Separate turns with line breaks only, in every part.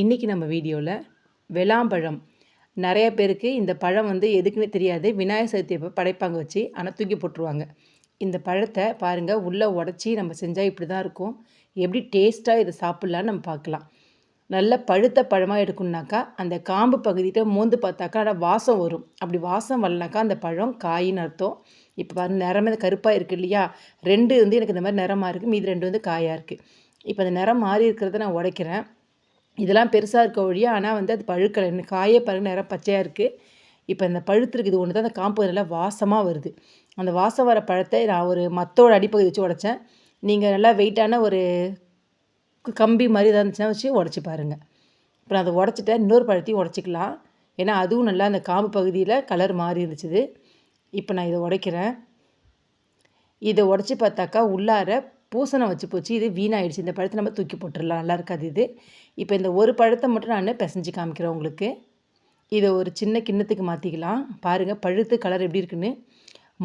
இன்றைக்கி நம்ம வீடியோவில் வெளாம்பழம். நிறைய பேருக்கு இந்த பழம் வந்து எதுக்குன்னு தெரியாது. விநாயகர் சதுர்த்தி அப்போ படைப்பாங்க வச்சு ஆனால் தூக்கி போட்டுருவாங்க. இந்த பழத்தை பாருங்கள் உள்ளே உடச்சி நம்ம செஞ்சால் இப்படி தான் இருக்கும். எப்படி டேஸ்ட்டாக இதை சாப்பிட்லான்னு நம்ம பார்க்கலாம். நல்ல பழுத்த பழமாக எடுக்கணுனாக்கா அந்த காம்பு பகுதியிட்ட மோந்து பார்த்தாக்கா ஆனால் வாசம் வரும். அப்படி வாசம் வரலனாக்கா அந்த பழம் காயின்னு அர்த்தம். இப்போ பாருங்க நிறமே கருப்பாக இருக்குது இல்லையா? ரெண்டு வந்து எனக்கு இந்த மாதிரி நிறமாக இருக்குது மீதி ரெண்டு வந்து காயாக இருக்குது இப்போ அந்த நிறம் மாறி இருக்கிறத நான் உடைக்கிறேன். இதெல்லாம் பெருசாக இருக்க ஒழிய ஆனால் வந்து அது பழுக்கலை. இன்னும் காயே பாருங்கள் நேரம் பச்சையாக இருக்குது இப்போ இந்த பழுத்துருக்கு இது ஒன்று தான் அந்த காம்பு நல்லா வாசமாக வருது. அந்த வாசம் வர பழத்தை நான் ஒரு மத்தோட அடிப்பகுதி வச்சு உடச்சேன். நீங்கள் நல்லா வெயிட்டான ஒரு கம்பி மாதிரி எதாவது இருந்துச்சுன்னா வச்சு உடச்சி பாருங்கள் இப்போ நான் அதை உடச்சிட்டேன் இன்னொரு பழத்தையும் உடச்சிக்கலாம். ஏன்னா அதுவும் நல்லா அந்த காம்பு பகுதியில் கலர் மாறி இருந்துச்சு இப்போ நான் இதை உடைக்கிறேன். இதை உடச்சி பார்த்தாக்கா உள்ளார பூசணம் வச்சு போச்சு இது வீணாயிடுச்சு. இந்த பழத்தை நம்ம தூக்கி போட்டுடலாம் நல்லா இருக்காது இது. இப்போ இந்த ஒரு பழத்தை மட்டும் நான் பிசைஞ்சு காமிக்கிறேன் உங்களுக்கு. இதை ஒரு சின்ன கிண்ணத்துக்கு மாற்றிக்கலாம் பாருங்கள் பழுத்து கலர் எப்படி இருக்குன்னு.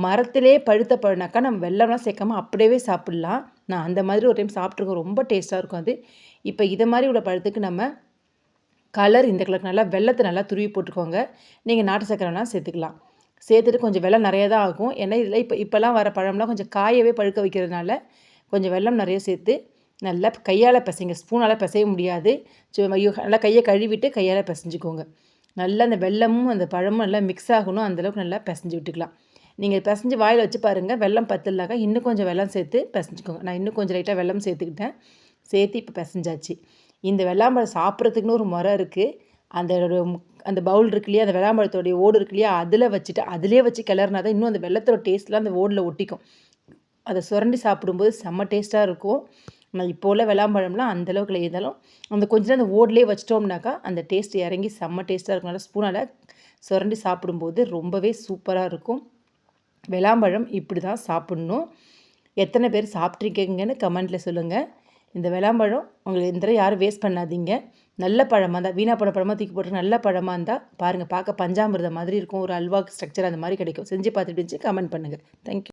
மரத்திலே பழுத்த பழனாக்கா நம்ம வெள்ளம்லாம் சேர்க்காம அப்படியே சாப்பிட்லாம். நான் அந்த மாதிரி ஒரு டைம் சாப்பிட்ருக்கோம் ரொம்ப டேஸ்ட்டாக இருக்கும் அது. இப்போ இதை மாதிரி உள்ள பழத்துக்கு நம்ம கலர் இந்த கலருக்கு நல்லா வெள்ளத்தை நல்லா துருவி போட்டுக்கோங்க. நீங்கள் நாட்டு சக்கரைலாம் சேர்த்துக்கலாம். சேர்த்துட்டு கொஞ்சம் வெள்ளம் நிறைய தான் ஆகும். ஏன்னா இதில் இப்போ இப்போல்லாம் வர பழம்லாம் கொஞ்சம் காயவே பழுக்க வைக்கிறதுனால கொஞ்சம் வெல்லம் நிறைய சேர்த்து நல்லா கையால் பிசைங்க. ஸ்பூனால் பிசைய முடியாது. நல்லா கையை கழுவிட்டு கையால் பிசைஞ்சுக்கோங்க. நல்லா அந்த வெள்ளமும் அந்த பழமும் நல்லா மிக்ஸ் ஆகணும். அந்தளவுக்கு நல்லா பிசைஞ்சு விட்டுக்கலாம். நீங்கள் பிசைஞ்சு வாயில் வச்சு பாருங்கள் வெள்ளம் பத்துலாக்கா இன்னும் கொஞ்சம் வெள்ளம் சேர்த்து பிசைஞ்சிக்கோங்க. நான் இன்னும் கொஞ்சம் லைட்டாக வெள்ளம் சேர்த்துக்கிட்டேன். சேர்த்து இப்போ பிசைஞ்சாச்சு. இந்த வெள்ளாம்பழம் சாப்பிட்றதுக்குன்னு ஒரு முறை இருக்குது அந்த அந்த பவுல் இருக்கு இல்லையா? அந்த வெள்ளாம்பழத்தோடைய ஓடு இருக்கு இல்லையா? அதில் வச்சுட்டு அதிலே வச்சு கிளறினா தான் இன்னும் அந்த வெள்ளத்தோட டேஸ்ட்லாம் அந்த ஓடில் ஒட்டிக்கும். அதை சுரண்டி சாப்பிடும்போது செம்ம டேஸ்ட்டாக இருக்கும். இப்போ உள்ள விளாம்பழம்லாம் அந்தளவுக்கு இருந்தாலும் அந்த கொஞ்ச நேரம் அந்த ஓட்லேயே வச்சிட்டோம்னாக்கா அந்த டேஸ்ட் இறங்கி செம்ம டேஸ்ட்டாக இருக்கும். நல்லா ஸ்பூனால் சுரண்டி சாப்பிடும்போது ரொம்பவே சூப்பராக இருக்கும். விளாம்பழம் இப்படி தான் சாப்பிட்ணும். எத்தனை பேர் சாப்பிட்ருக்கீங்கன்னு கமெண்ட்டில் சொல்லுங்கள் இந்த விளாம்பழம் உங்களுக்கு இந்த யாரும் வேஸ்ட் பண்ணாதீங்க. நல்ல பழமாக இருந்தால் வீணா பழம் பழமாக தூக்கி போட்டு நல்ல பழமாக இருந்தால் பாருங்கள் பார்க்க பஞ்சாமிரதம் மாதிரி இருக்கும். ஒரு அல்வா ஸ்ட்ரக்சர் அந்த மாதிரி கிடைக்கும். செஞ்சு பார்த்துட்டு கமெண்ட் பண்ணுங்கள் தேங்க்யூ